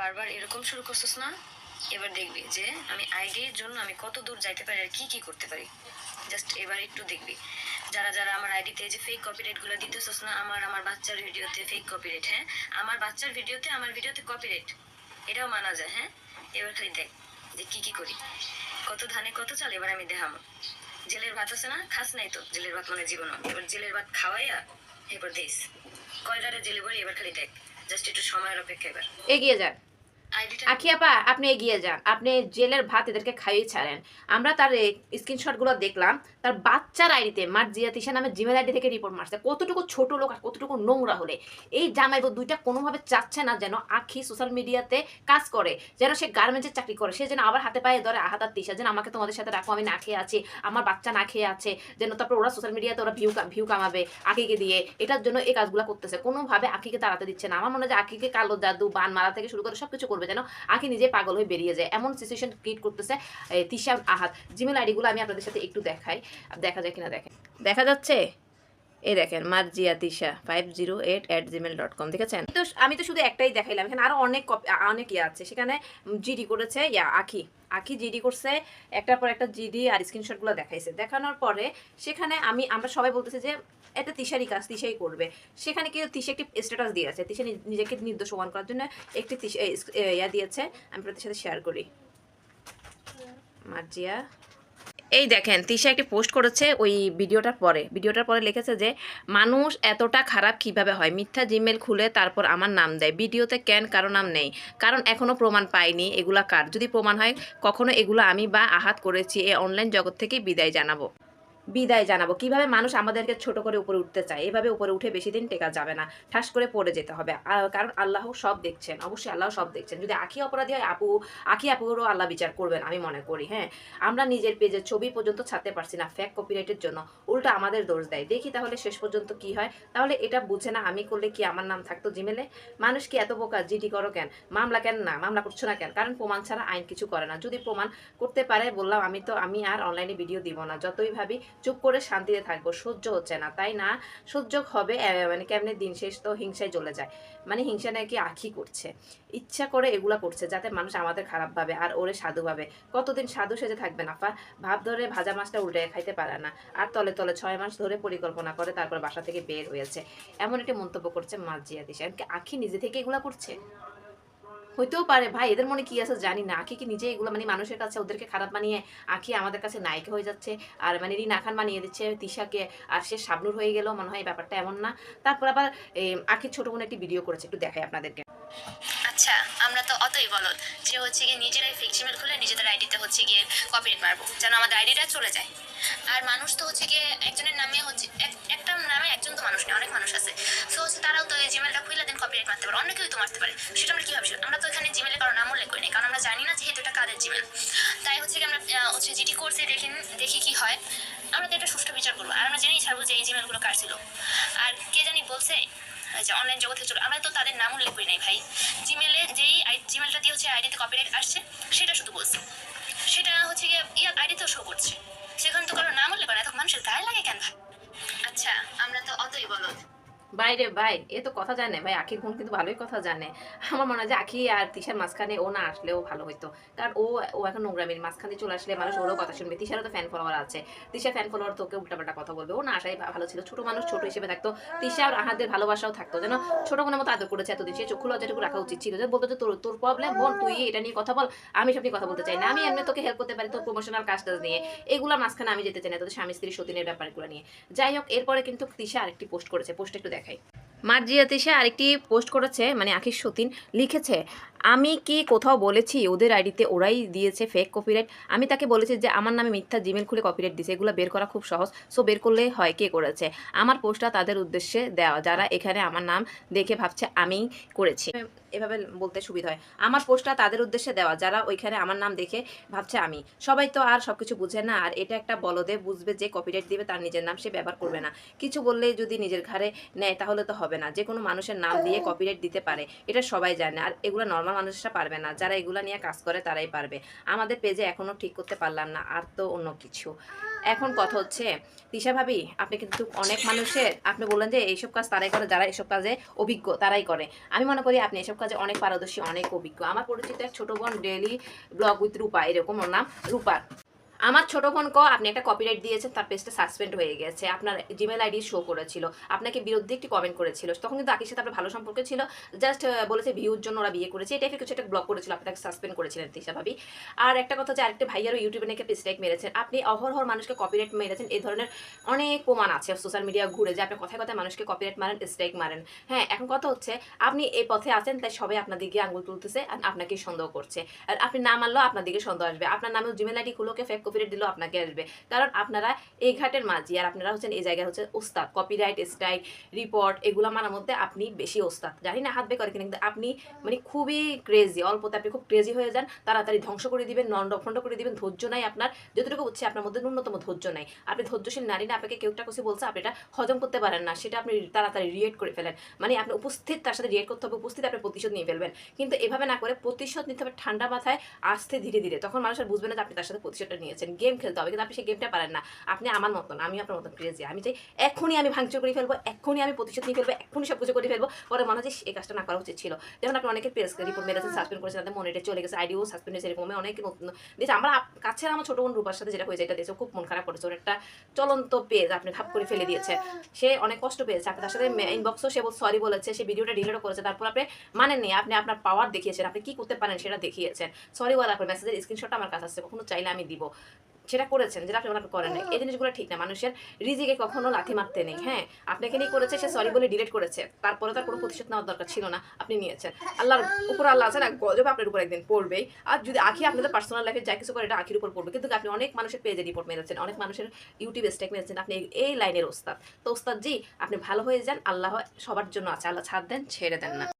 বারবার এরকম শুরু করছিস না? এবার দেখবি যে আমি আইডির জন্য আমি কত দূর যাইতে পারি আর কি কি করতে পারি। জাস্ট এবার একটু দেখবি। যারা যারা আমার আইডিতে যে ফেক কপিরাইটগুলো দিতেছিস না, আমার আমার বাচ্চার ভিডিওতে ফেক কপিরাইট হ্যাঁ? আমার বাচ্চার ভিডিওতে, আমার ভিডিওতে কপিরাইট এটাও মানা যায় হ্যাঁ? এবার খালি দেখ যে কি কি করি। কত ধানে কত চাল, এবার আমি দেখামো জেলের ভাত আছে না? খাস নাই তো? জেলের ভাত মানে জীবন এবার জেলের ভাত খাওয়াইয়া এবার দিস। কয়টারে জেলে বলি এবার খালি দেখ। জাস্ট একটু সময়ের অপেক্ষা এবার। এগিয়ে আইডিটা আখি আপা, আপনি এগিয়ে যান। আপনি জেলের ভাত এদেরকে খাইয়ে ছাড়েন। আমরা তার স্ক্রিনশটগুলো দেখলাম। তার বাচ্চার আইডিতে মার জিয়া তিশা নামে জিমেল আইডি থেকে রিপোর্ট মারছে। কতটুকু ছোট লোক আর কতটুকু নোংরা হলে। এই জামাইবো দুইটা কোনোভাবে চাচ্ছে না যেন আখি সোশ্যাল মিডিয়াতে কাজ করে, যেন সে গার্মেন্টসের চাকরি করে। সে যেন আবার হাতে পায়ে ধরে আহাত আর তিশা, যেন আমাকে তোমাদের সাথে রাখো, আমি না খেয়ে আছি, আমার বাচ্চা না খেয়ে আছে, যেন তারপর ওরা সোশ্যাল মিডিয়াতে ওরা ভিউ ভিউ কামাবে, আখিকে দিয়ে। এটার জন্য এই কাজগুলো করতেছে। কোনোভাবে আখিকে তাড়াতে দিচ্ছে না। আমার মনে হয় যে আখিকে কালো জাদু, বান মারা থেকে শুরু করে সব কিছু করবে যেন আঁকি নিজে পাগল হয়ে বেরিয়ে যায়। এমন সিচুয়েশন ক্রিয়েট করতেছে তিশা আহাত। জিমেল আইডিগুলো আমি আপনাদের সাথে একটু দেখাই। দেখা যায় কিনা দেখে দেখা যাচ্ছে? এই দেখেন, Marzia Tisha five zero eight at Gmail dot com দেখেছেন? তো আমি তো শুধু একটাই দেখাইলাম, এখানে আরও অনেক অনেক ইয়ে আছে। সেখানে জিডি করেছে, ইয়া, আখি। আখি জিডি করছে, একটার পর একটা জিডি আর স্ক্রিনশটগুলো দেখাইছে। দেখানোর পরে সেখানে আমি, আমরা সবাই বলতেছি যে, এটা তিশারই কাজ, তিশাই করবে। সেখানে কিন্তু তিশা একটি স্ট্যাটাস দিয়েছে তিশা নিজেকে নির্দোষ প্রমাণ করার জন্য একটি ইয়া দিয়েছে। আমি আপনাদের সাথে শেয়ার করি। মার্জিয়া এই দেখেন, তিশা একটি পোস্ট করেছে ওই ভিডিওটার পরে। ভিডিওটার পরে লিখেছে যে, মানুষ এতটা খারাপ কীভাবে হয়? মিথ্যা জিমেল খুলে তারপর আমার নাম দেয়। ভিডিওতে কেন কারও নাম নেই? কারণ এখনও প্রমাণ পাইনি। এগুলা কার? যদি প্রমাণ হয়, কখনো এগুলো আমি বা আহাত করেছি। এ অনলাইন জগৎ থেকে বিদায় জানাব। বিদায় জানাব। কীভাবে মানুষ আমাদেরকে ছোট করে উপরে উঠতে চায়? এভাবে উপরে উঠে বেশি দিন টেকা যাবে না। ঠাস করে পড়ে যেতে হবে। কারণ আল্লাহ সব দেখছেন। অবশ্যই আল্লাহ সব দেখছেন। যদি আখি অপরাধী হয়, আপু, আখি আপুরও আল্লাহ বিচার করবেন, আমি মনে করি হ্যাঁ? আমরা নিজের পেজের ছবি পর্যন্ত ছাড়তে পারছি না ফ্যাক কপিরাইটের জন্য। উল্টা আমাদের দোষ দেয়। দেখি তাহলে শেষ পর্যন্ত কি হয়? তাহলে এটা বুঝে না, আমি করলে কি আমার নাম থাকতো জিমেলে? মানুষ কি এত বোকা? জিডি করো কেন? মামলা কেন? না, মামলা করছ না কেন? কারণ প্রমাণ ছাড়া আইন কিছু করে না। যদি প্রমাণ করতে পারে, বললাম আমি তো, আমি আর অনলাইনে ভিডিও দিব না। যতই ভাবি চুপ করে শান্তিতে থাকব, সহ্য হচ্ছে না। তাই না? সহ্য হবে মানে কেমনে দিন শেষ তো হিংসায় চলে যায়। মানে হিংসা নাকি আখি করছে। ইচ্ছা করে এগুলা করছে যাতে মানুষ আমাদের খারাপ ভাবে আর ওরে সাধু ভাবে। কতদিন সাধু সেজে থাকবে না পা ভাব ধরে ভাজা মাছটা উল্টে খাইতে পারে না। আর তলে তলে ছয় মাস ধরে পরিকল্পনা করে তারপর বাসা থেকে বের হয়েছে। এমন একটি মন্তব্য করছে মার্জিয়া দিশা। আখি নিজে থেকে এগুলা করছে? হইতেও পারে। ভাই, এদের মনে কি আছে জানি না। আঁকি কি নিজে এগুলো মানে মানুষের কাছে ওদেরকে খারাপ বানিয়ে আঁকি আমাদের কাছে নায়িকা হয়ে যাচ্ছে। আর মানে রিনা খান বানিয়ে দিচ্ছে তিশাকে। আর সে সাবনুর হয়ে গেল। মনে হয় ব্যাপারটা এমন না। তারপর আবার আঁকির ছোটো বোন একটি ভিডিও করেছে। একটু দেখাই আপনাদেরকে। আচ্ছা আমরা তো অতই বলদ যে হচ্ছে গিয়ে নিজেরাই ফেক জিমেল খুলে নিজেদের আইডিতে হচ্ছে গিয়ে কপিরাইট মারবো, যেন আমাদের আইডিটা চলে যায়। আর মানুষ তো হচ্ছে গিয়ে একজনের নামে হচ্ছে, এক- একটা নামে একজন তো মানুষ নেই, অনেক মানুষ আছে। সো হচ্ছে তারাও তো এই জিমেলটা খুলে দেন কপিরাইট মারতে পারে অন্য কেউ তো মারতে পারে। সেটা আমরা কীভাবে শিখব? আমরা তো এখানে জিমেলে কারও নাম উল্লেখ করি নাই, কারণ আমরা জানি না যেহেতু এটা কাদের জিমেল তাই হচ্ছে কি আমরা হচ্ছে জিডি করছি দেখি দেখি কি হয়। আমরা তো এটা সুষ্ঠু বিচার করব, আর আমরা জেনেই ছাড়বো যে এই জিমেলগুলো কার ছিল। আর কে জানি বলছে যে অনলাইন জগতে চলে আমরা তো তাদের নাম উল্লেখ করি নাই ভাই। জিমেলে যেই জিমেলটা দিয়ে হচ্ছে আইডিতে কপিরাইট আসছে সেটা শুধু বলছে। সেটা হচ্ছে গিয়ে ইয়া আইডিতেও শো করছে। সেখানে তো কারও নাম উল্লেখ করে না, এত মানুষের গায়ে লাগে কেন ভাই? আচ্ছা আমরা তো অতই বলদ। বাইরে ভাই, এ তো কথা জানে। ভাই আখির বোন কিন্তু ভালোই কথা জানে। আমার মনে হয় যে আখি আর তিশার মাঝখানে ও না আসলেও ভালো হতো কারণ ও ও এখন নোংরামির মাঝখানে চলে আসলে মানুষ ওরও কথা শুনবে। তিশারও তো ফ্যান ফলোয়ার আছে। তিশা ফ্যান ফলোয়ার তোকে উল্টাপাল্টা কথা বলবে। ও না আসাই ভালো ছিল। ছোট মানুষ ছোট হিসেবে থাকতো। তিশা আর আহাদের ভালোবাসাও থাকতো। যেন ছোট বোনের মতো আদর করেছে এতদিন। সে চক্ষু লজ্জাটুকু রাখা উচিত ছিল। যে বলতো যে তোর তোর প্রবলেম বোন, তুই এটা নিয়ে কথা বল। আমি সব নিয়ে কথা বলতে চাই না। আমি এমনি তোকে হেল্প করতে পারি তোর প্রমোশনাল কাজ টাজ নিয়ে। এগুলোর মাঝখানে আমি যেতে চাই না। তোদের স্বামী স্ত্রী সতীনের ব্যাপারগুলো নিয়ে। যাই হোক, এরপরে কিন্তু তিশা আরেকটি পোস্ট করেছে। পোস্ট একটু দেখাই। মার্জিয়া তিশা আরেকটি পোস্ট করেছে মানে আখির সতীন, লিখেছে, আমি কি কোথাও বলেছি ওদের আইডিতে ওরাই দিয়েছে ফেক কপিরাইট আমি তাকে বলেছি যে আমার নামে মিথ্যা জিমেল খুলে কপিরাইট দিয়েছে এগুলো বের করা খুব সহজ সো বের করলে হয় কে করেছে? আমার পোস্টটা তাদের উদ্দেশ্যে দেওয়া, যারা এখানে আমার নাম দেখে ভাবছে আমি করেছি। এভাবে বলতে সুবিধা হয়। আমার পোস্টটা তাদের উদ্দেশ্যে দেওয়া, যারা ওইখানে আমার নাম দেখে ভাবছে আমি। সবাই তো আর সবকিছু বুঝে না, আর এটা একটা বলদে, বুঝবে যে কপিরাইট দিবে, তার নিজের নাম সে ব্যবহার করবে না। কিছু বললেই যদি নিজের ঘাড়ে নেয়, তাহলে তো হবে না। যে কোনো মানুষের নাম দিয়ে কপিরাইট দিতে পারে, এটা সবাই জানে। আর এগুলো নর্মাল মানুষরা পারবে না। যারা এগুলো নিয়ে কাজ করে, তারাই পারবে। আমাদের পেজে এখনও ঠিক করতে পারলাম না, আর তো অন্য কিছু। এখন কথা হচ্ছে, দিশা ভাবি, আপনি কিন্তু অনেক মানুষের, আপনি বললেন যে এইসব কাজ তারাই করে, যারা এসব কাজে অভিজ্ঞ, তারাই করে। আমি মনে করি আপনি এসব কাজে অনেক পারদর্শী, অনেক অভিজ্ঞ। আমার পরিচিত এক ছোট বোন ডেলি ব্লগ উইথ রূপা, এরকম ওর নাম, রূপা। আমার ছোট বোন ক, আপনি একটা কপিরাইট দিয়েছেন, তার পেজটা সাসপেন্ড হয়ে গেছে। আপনার জিমেল আইডি শো করেছিল। আপনাকে বিরুদ্ধে একটি কমেন্ট করেছিল। তখন কিন্তু আকির সাথে আপনার ভালো সম্পর্ক ছিল। জাস্ট বলেছে ভিউর জন্য ওরা বিয়ে করেছে। টাইপের কিছু একটা ব্লগ করেছিল আপনাকে সাসপেন্ড করেছিলেন, তিশা ভাবি। আর একটা কথা যে আরেকটা ভাইয়ারও ইউটিউবে নাকি পেস্ট্রাইক মেরেছেন। আপনি অহরহর মানুষকে কপিরাইট মেরেছেন, এই ধরনের অনেক প্রমাণ আছে। সোশ্যাল মিডিয়া ঘুরে যে আপনি কথায় কথায় মানুষকে কপিরাইট মারেন স্ট্রাইক মারেন। হ্যাঁ এখন কথা হচ্ছে, আপনি এই পথে আছেন, তাই সবাই আপনার দিকে আঙুল তুলতেছে আর আপনাকে সন্দেহ করছে। আর আপনি না মানলেও আপনার দিকে সন্দেহ আসবে। আপনার নামে জিমেল আইডি খুলোকে ফেক কপিরাইট দিলেও আপনাকে আসবে। কারণ আপনারা এই ঘাটের মাঝি আর আপনারা হচ্ছেন এই জায়গায় হচ্ছে ওস্তাদ। কপিরাইট স্ট্রাইক রিপোর্ট এগুলো মানার মধ্যে আপনি বেশি ওস্তাদ। জানি না হাত বে করে কিন্তু আপনি মানে খুবই ক্রেজি অল্পতে আপনি খুব ক্রেজি হয়ে যান, তাড়াতাড়ি ধ্বংস করে দিবেন নন্ড ফন্ড করে দিবেন, ধৈর্য নাই আপনার। যতটুকু হচ্ছে আপনার মধ্যে ন্যূনতম ধৈর্য নাই। আপনি ধৈর্যশীল নারী না, আপনাকে কেউ একটা কিছু বলছে, আপনি এটা হজম করতে পারেন না, সেটা আপনি তাড়াতাড়ি রিয়েক্ট করে ফেলেন। মানে আপনি উপস্থিত, তার সাথে রিয়েক্ট করতে হবে, উপস্থিত আপনি প্রতিশোধ নিয়ে ফেলবেন। কিন্তু এভাবে না করে প্রতিশোধ নিতে হবে ঠান্ডা মাথায়, আসতে ধীরে ধীরে। তখন মানুষ আর বুঝবে না যে আপনি তার সাথে প্রতিশোধটা নিয়েছেন। গেম খেলতে হবে। কিন্তু আপনি সেই গেমটা পারেন না। আপনি আমার মতন, আমি আপনার মতন ক্রেজি আমি চাই এখনই আমি ভাঙচুর করে ফেলব, এখনই আমি প্রতিশোধ নিয়ে ফেলব, এখনই সব কিছু করে ফেলব। পরে মনে হচ্ছে, এই কাজটা না করা উচিত ছিল। যেমন আপনি অনেকে পেজ রিপোর্ট মেরেছেন সাসপেন্ড করেছেন, তাদের মনিটে চলে গেছে আইডিও সাসপেন্ড হয়েছে, এরকম অনেক নতুন দিয়েছে আমরা কাছে আমার ছোট বোন রূপার সাথে যেটা হয়েছে, এটা দিয়েছে খুব মন খারাপ করেছে। ওর একটা চলন্ত পেজ আপনি ভাব করে ফেলে দিয়েছে। সে অনেক কষ্ট পেয়েছে। আপনি তার সাথে ইনবক্সও সে সরি বলেছে। সে ভিডিওটা ডিলিটও করেছে। তারপর আপনি মানেননি আপনি আপনার পাওয়ার দেখিয়েছেন। আপনি কি করতে পারেন সেটা দেখিয়েছেন। সরি বলার পর মেসেজের স্ক্রিনশটটা আমার কাছে আসছে। কখনো চাইলে আমি দিব। সেটা করেছেন যেটা আপনি ওনাকে করেন নাই। এই জিনিসগুলো ঠিক না। মানুষের রিজিকে কখনো লাথি মারতে নেই। হ্যাঁ আপনাকে নিয়ে করেছে সে সরি বলে ডিলিট করেছে। তারপরে তার কোনো প্রতিশোধ নেওয়ার দরকার ছিল না আপনি নিয়েছেন। আল্লাহর উপর আল্লাহ আছে না গজব আপনার উপর একদিন পড়বেই। আর যদি আখি আপনাদের পার্সোনাল লাইফে যা কিছু করে এটা আখির উপর পড়বে। কিন্তু আপনি অনেক মানুষের পেজে রিপোর্ট মেরেছেন অনেক মানুষের ইউটিউবে স্টেক মেরেছেন। আপনি এই লাইনের ওস্তাদ। তো ওস্তাদ জি আপনি ভালো হয়ে যান আল্লাহ সবার জন্য আছে। আল্লাহ ছাড় দেন ছেড়ে দেন না।